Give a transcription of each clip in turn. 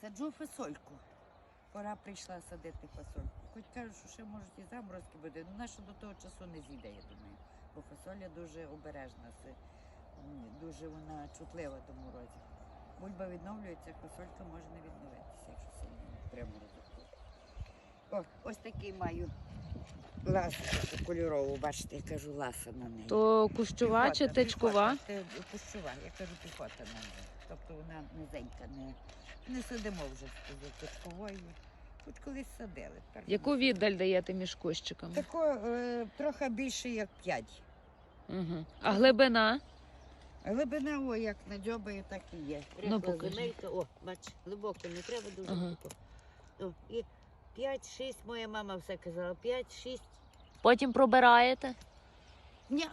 Саджу фасольку. Пора прийшла садити фасольку. Хоч кажуть, що ще можуть і заморозки бути. Ну, наша до того часу не зійде, я думаю. Бо фасоля дуже обережна, дуже вона чутлива до морозів. Бульба відновлюється, фасолька може не відновитися, якщо сильно приморозок. О, ось такий маю ласку кольорову, бачите, я кажу, ласа на неї. То кущова чи течкова? піхота, те- Кущова, я кажу піхота на неї. Тобто вона низенька, не, не садимо вже з точковою. Хоч колись садили. тепер Яку віддаль даєте між кущиками? Тако е, трохи більше, як 5. Угу. А глибина? Глибина, о, як надьобає, так і є. Ну, Рихла покажи. земелька, о, бач, глибоко, не треба дуже Ага. глибоко. О, і 5-6, моя мама все казала, 5-6. Потім пробираєте? Ні.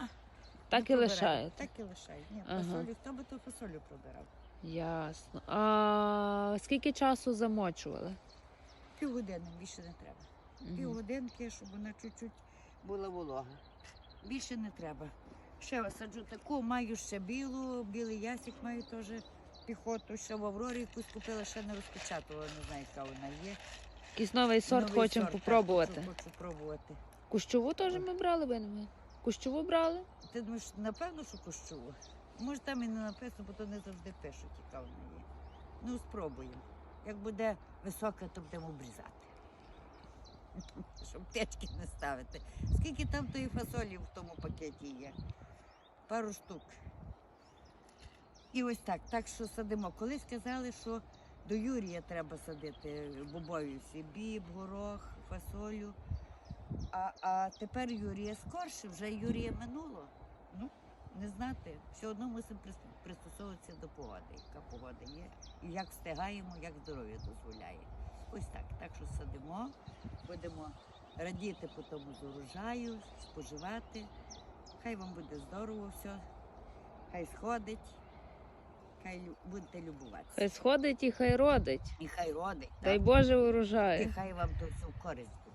Так і пробираю. лишаєте? Так і лишаю. Ні, Ага. фасолю, хто би то фасолю пробирав? Ясно. А скільки часу замочували? Півгодини, більше не треба. Мгм. Півгодинки, щоб вона чуть-чуть була волога. Більше не треба. Ще саджу таку, маю ще білу, білий ясик маю теж піхоту, ще в Аврорі якусь купила, ще не розпечатувала, не знаю, яка вона є. Якийсь новий сорт Новий хочемо сорт, так, попробувати. Хочу, хочу пробувати. Кущову теж ми брали, ви не? Кущову брали? Ти думаєш, напевно, що кущову? Може, там і не написано, бо то не завжди пишуть, яка вона є. Ну, спробуємо. Як буде висока, то будемо обрізати. Щоб течки не ставити. Скільки там тої фасолі в тому пакеті є? Пару штук. І ось так, так що садимо. Колись казали, що до Юрія треба садити бобові всі, біб, горох, фасолю. А, а тепер Юрія скорше, вже Юрія минуло. Ну, не знати. Все одно мусимо пристосовуватися до погоди, яка погода є, і як встигаємо, як здоров'я дозволяє. Ось так. Так що садимо, будемо радіти по тому з урожаю, споживати. Хай вам буде здорово все, хай сходить, хай будете любуватися. Хай сходить і хай родить. І хай родить. Дай так. Боже І хай вам то все в користь